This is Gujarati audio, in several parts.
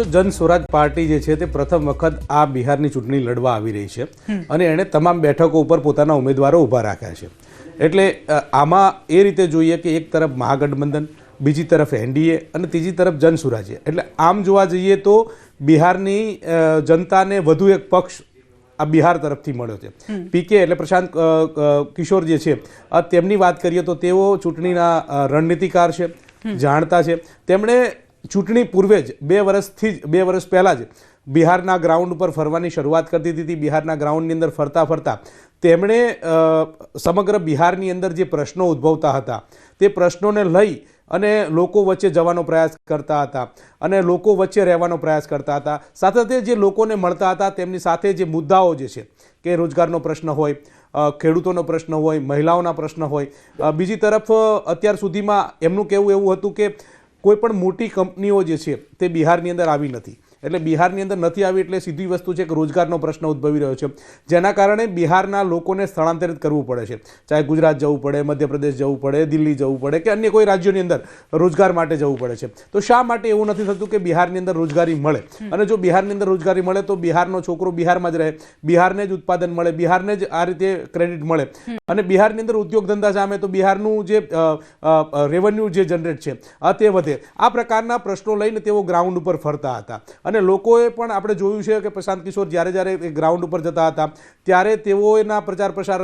જો જન સ્વરાજ પાર્ટી જે છે તે પ્રથમ વખત આ બિહારની ચૂંટણી લડવા આવી રહી છે. અને એણે તમામ બેઠકો ઉપર પોતાના ઉમેદવારો ઊભા રાખ્યા છે. એટલે આમાં એ રીતે જોઈએ કે એક તરફ મહાગઠબંધન બીજી તરફ એનડીએ અને ત્રીજી તરફ જન સ્વરાજ્ય એટલે આમ જોવા જઈએ તો બિહારની જનતાને વધુ એક પક્ષ આ બિહાર તરફથી મળ્યો છે. પીકે એટલે પ્રશાંત કિશોર જે છે તેમની વાત કરીએ તો તેઓ ચૂંટણીના રણનીતિકાર છે જાણતા છે. તેમણે ચૂંટણી પૂર્વે જ, બે વર્ષથી જ, બે વર્ષ પહેલાં જ બિહારના ગ્રાઉન્ડ ઉપર ફરવાની શરૂઆત કરતી હતી. બિહારના ગ્રાઉન્ડની અંદર ફરતા ફરતા તેમણે સમગ્ર બિહારની અંદર જે પ્રશ્નો ઉદ્ભવતા હતા, તે પ્રશ્નોને લઈ અને લોકો વચ્ચે જવાનો પ્રયાસ કરતા હતા અને લોકો વચ્ચે રહેવાનો પ્રયાસ કરતા હતા. સાથે સાથે જે લોકોને મળતા હતા, તેમની સાથે જે મુદ્દાઓ જે છે, કે રોજગારનો પ્રશ્ન હોય ખેડૂતોનો પ્રશ્ન હોય, મહિલાઓના પ્રશ્ન હોય બીજી તરફ અત્યાર સુધીમાં એમનું કહેવું એવું હતું કે કોઈ પણ મોટી કંપનીઓ જે છે તે બિહારની અંદર આવી નથી. એટલે બિહારની અંદર નથી આવી એટલે સીધી વસ્તુ છે કે રોજગારનો પ્રશ્ન ઉદ્ભવી રહ્યો છે. જેના કારણે બિહારના લોકોને સ્થળાંતરિત કરવું પડે છે. ચાહે ગુજરાત જવું પડે મધ્યપ્રદેશ જવું પડે દિલ્હી જવું પડે કે અન્ય કોઈ રાજ્યોની અંદર રોજગાર માટે જવું પડે છે. તો શા માટે એવું નથી થતું કે બિહારની અંદર રોજગારી મળે? અને જો બિહારની અંદર રોજગારી મળે તો બિહારનો છોકરો બિહારમાં જ રહે. બિહારને જ ઉત્પાદન મળે બિહારને જ આ રીતે ક્રેડિટ મળે. અને બિહારની અંદર ઉદ્યોગ ધંધા સામે તો બિહારનું જે રેવન્યુ જે જનરેટ છે તે વધે આ પ્રકારના પ્રશ્નો લઈને તેઓ ગ્રાઉન્ડ ઉપર ફરતા હતા. અને લોકોએ પણ આપણે જોયું છે કે પ્રશાંત કિશોર જ્યારે જ્યારે એ ગ્રાઉન્ડ ઉપર જતા હતા ત્યારે તેઓના પ્રચાર પ્રસાર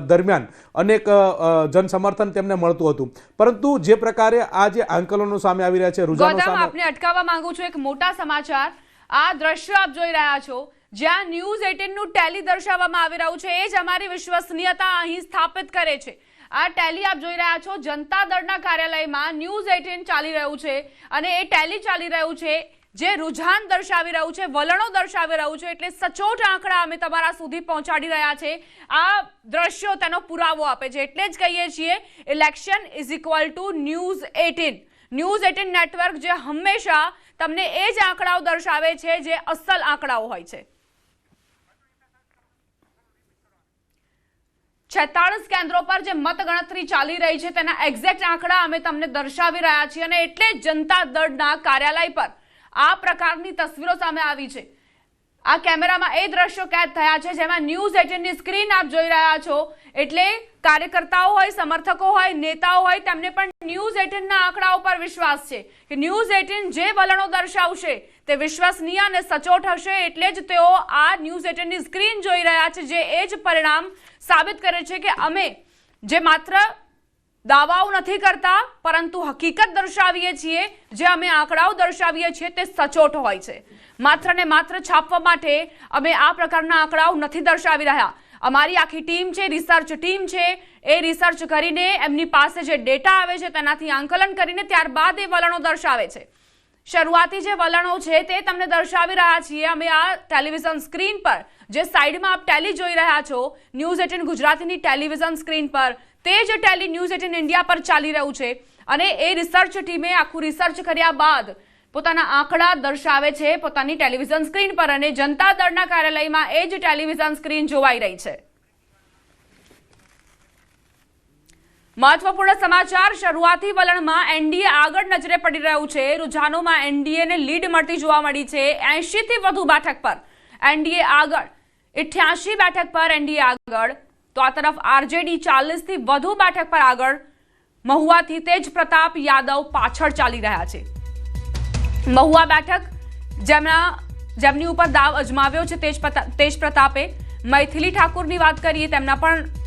દરમિયાન અનેક અ, અ, જન સમર્થન તેમને મળતું હતું. પરંતુ જે પ્રકારે આ જે આંકલનો સામે આવી રહ્યા છે રૂઝાનો સામે આપને અટકાવવા માંગુ છું એક મોટા સમાચાર. આ દ્રશ્ય આપ જોઈ રહ્યા છો જ્યાં ન્યૂઝ 18 નું ટેલી દર્શાવવામાં આવી રહ્યું છે. એ જ અમારી વિશ્વસનીયતા અહીં સ્થાપિત કરે છે. આ ટેલી આપ જોઈ રહ્યા છો જનતા દળના કાર્યાલયમાં ન્યૂઝ 18 ચાલી રહ્યું છે અને એ ટેલી ચાલી રહ્યું છે. જે રુઝાન દર્શાવી રહ્યું છે, વલણો દર્શાવી રહ્યું છે, એટલે સચોટ આંકડા અમે તમારા સુધી પહોંચાડી રહ્યા છે. આ દ્રશ્યો તેનો પુરાવો આપે છે. એટલે જ કહીએ છીએ election is equal to news 18 news 18 network જે હંમેશા તમને એ જ આંકડાઓ દર્શાવે છે, જે અસલ આંકડાઓ હોય છે. છેતાળીસ કેન્દ્રો પર જે મતગણતરી ચાલી રહી છે, તેના એક્ઝેક્ટ આંકડા અમે તમને દર્શાવી રહ્યા છીએ અને એટલે જ જનતા દળના કાર્યાલય પર આ પ્રકારની તસવીરો સામે આવી છે. આ કેમેરામાં એ દ્રશ્યો કેદ થયા છે, જેમાં ન્યૂઝ એટીનની સ્ક્રીન આપ જોઈ રહ્યા છો. એટલે કાર્યકર્તાઓ હોય, સમર્થકો હોય, નેતાઓ હોય, તેમને પણ ન્યૂઝ 18 ના આંકડાઓ પર વિશ્વાસ છે કે ન્યૂઝ 18 જે વલણો દર્શાવશે તે વિશ્વસનીય અને સચોટ હશે એટલે જ તેઓ આ ન્યૂઝ એટીનની સ્ક્રીન જોઈ રહ્યા છે, જે એ જ પરિણામ સાબિત કરે છે કે અમે જે માત્ર દાવાઓ નથી કરતા, પરંતુ હકીકત દર્શાવીએ છીએ, જે અમે આંકડાઓ દર્શાવીએ છીએ, તે સચોટ હોય છે. માત્ર ને માત્ર છાપવા માટે અમે આ પ્રકારના આંકડાઓ નથી દર્શાવી રહ્યા. અમારી આખી ટીમ છે, રિસર્ચ ટીમ છે, એ રિસર્ચ કરીને એમની પાસે જે ડેટા આવે છે, તેનાથી આંકલન કરીને ત્યારબાદ એ વલણો દર્શાવે છે. શરૂઆતી જે વલણો છે તે તમને દર્શાવી રહ્યા છીએ. અમે આ ટેલિવિઝન સ્ક્રીન પર, જે સાઈડમાં આપ ટેલી જોઈ રહ્યા છો, ન્યૂઝ એટીન ગુજરાતીની ટેલિવિઝન સ્ક્રીન પર, તે જ ટેલી ન્યૂઝ એટીન ઇન્ડિયા પર ચાલી રહ્યું છે. અને એ રિસર્ચ ટીમે આખું રિસર્ચ કર્યા બાદ પોતાના આંકડા દર્શાવે છે પોતાની ટેલિવિઝન સ્ક્રીન પર અને જનતા દળના કાર્યાલયમાં એ જ ટેલિવિઝન સ્ક્રીન જોવાઈ રહી છે. મહત્વપૂર્ણ સમાચાર, શરૂઆતી વલણમાં એનડીએ આગળ નજરે પડી રહ્યું છે. રૂઝાનોમાં એનડીએને લીડ મળતી જોવા મળી છે. 80 થી વધુ બેઠક પર એનડીએ આગળ 88 બેઠક પર એનડીએ આગળ. તો આ તરફ આરજેડી 40 થી વધુ બેઠક પર આગળ. મહુવાથી તેજ પ્રતાપ યાદવ પાછળ ચાલી રહ્યા છે. મહુવા બેઠક જેમના, જેમની ઉપર દાવ અજમાવ્યો છે તેજ પ્રતાપે. મૈથિલી ઠાકુરની વાત કરીએ, તેમના પણ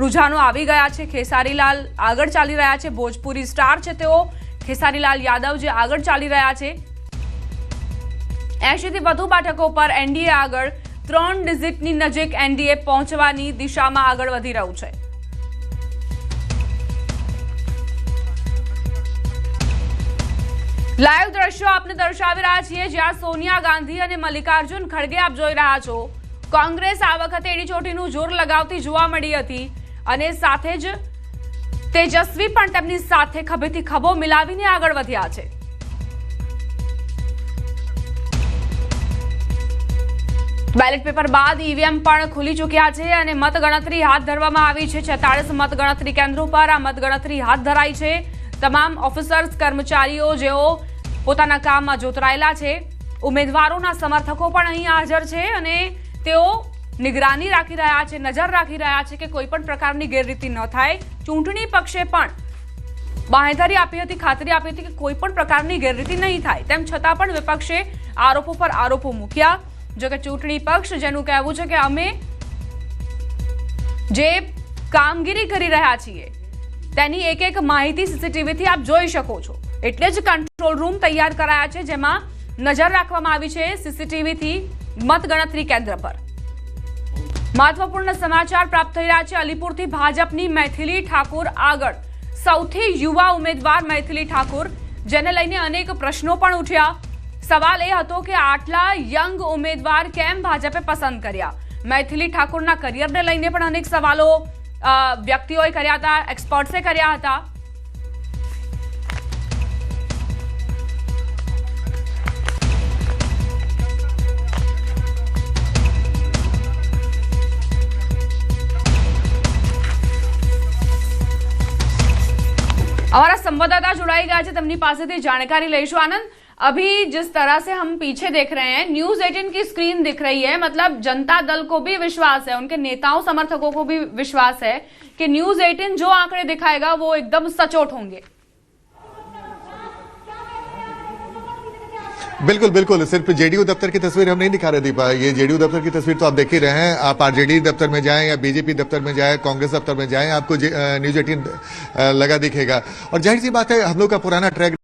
રૂઝાનો આવી ગયા છે, ખેસારીલાલ આગળ ચાલી રહ્યા છે, ભોજપુરી સ્ટાર છે તેઓ. ખેસારીલાલ યાદવ જે આગળ ચાલી રહ્યા છે. એંશીથી વધુ બેઠકો પર એનડીએ આગળ, ત્રણ ડિઝિટની નજીક એનડીએ પહોંચવાની દિશામાં આગળ વધી રહ્યું છે. લાઈવ દ્રશ્યો આપને દર્શાવી રહ્યા છીએ, જ્યાં સોનિયા ગાંધી અને મલ્લિકાર્જુન ખડગે આપ જોઈ રહ્યા છો. કોંગ્રેસ આ વખતે એડીચોટીનું જોર લગાવતી જોવા મળી હતી. અને સાથે જ તેજસ્વી પણ તેમની સાથે ખભેથી ખભો મિલાવીને આગળ વધ્યા છે. બેલેટ પેપર બાદ ઈવીએમ પણ ખુલી ચૂક્યા છે અને મતગણતરી હાથ ધરવામાં આવી છે. છેતાળીસ મતગણતરી કેન્દ્રો પર આ મતગણતરી હાથ ધરાઈ છે. તમામ ઓફિસર્સ, કર્મચારીઓ જેઓ પોતાના કામમાં જોતરાયેલા છે. ઉમેદવારોના સમર્થકો પણ અહીં હાજર છે અને તેઓ નિગરાની રાખી રહ્યા છે, નજર રાખી રહ્યા છે કે કોઈ પણ પ્રકારની ગેરરીતિ ન થાય. ચૂંટણી પક્ષે પણ બાંહેધારી આપી હતી, ખાતરી આપી હતી કે કોઈ પણ પ્રકારની ગેરરીતિ નહીં થાય. તેમ છતાં પણ વિપક્ષે આરોપો પર આરોપો મૂક્યા. જોકે ચૂંટણી પક્ષ જેનું કહેવું છે કે અમે જે કામગીરી કરી રહ્યા છીએ, તેની એક એક માહિતી સીસીટીવીથી આપ જોઈ શકો છો. એટલે જ કંટ્રોલ રૂમ તૈયાર કરાયા છે, જેમાં નજર રાખવામાં આવી છે સીસીટીવીથી મતગણતરી કેન્દ્ર પર. મહત્વપૂર્ણ સમાચાર પ્રાપ્ત થઈ રહ્યા છે. અલીપુરથી ભાજપની મૈથિલી ઠાકુર આગળ. સૌથી યુવા ઉમેદવાર મૈથિલી ઠાકુર, જેને લઈને અનેક પ્રશ્નો પણ ઉઠ્યા. સવાલ એ હતો કે આટલા યંગ ઉમેદવાર કેમ ભાજપે પસંદ કર્યા? મૈથિલી ઠાકુરના કરિયરને લઈને પણ અનેક સવાલો વ્યક્તિઓએ કર્યા હતા એક્સપર્ટ્સે કર્યા હતા. हमारा संवाददाता जुड़ाई है तमनी पास थी, जानकारी लेशु आनंद, अभी जिस तरह से हम पीछे देख रहे हैं, न्यूज़ 18 की स्क्रीन दिख रही है मतलब जनता दल को भी विश्वास है, उनके नेताओं, समर्थकों को भी विश्वास है कि न्यूज़ 18 जो आंकड़े दिखाएगा, वो एकदम सचोट होंगे। बिल्कुल बिल्कुल। सिर्फ़ जेडीयू दफ्तर की तस्वीर हम नहीं दिखा रहे, दीपा। ये जेडीयू दफ्तर की तस्वीर तो आप देख ही रहे हैं। आप आरजेडी दफ्तर में जाएँ या बीजेपी दफ्तर में जाएँ, कांग्रेस दफ्तर में जाएँ, आपको न्यूज़ एटीन लगा दिखेगा। और ज़ाहिर सी बात है, हम लोग का पुराना ट्रैक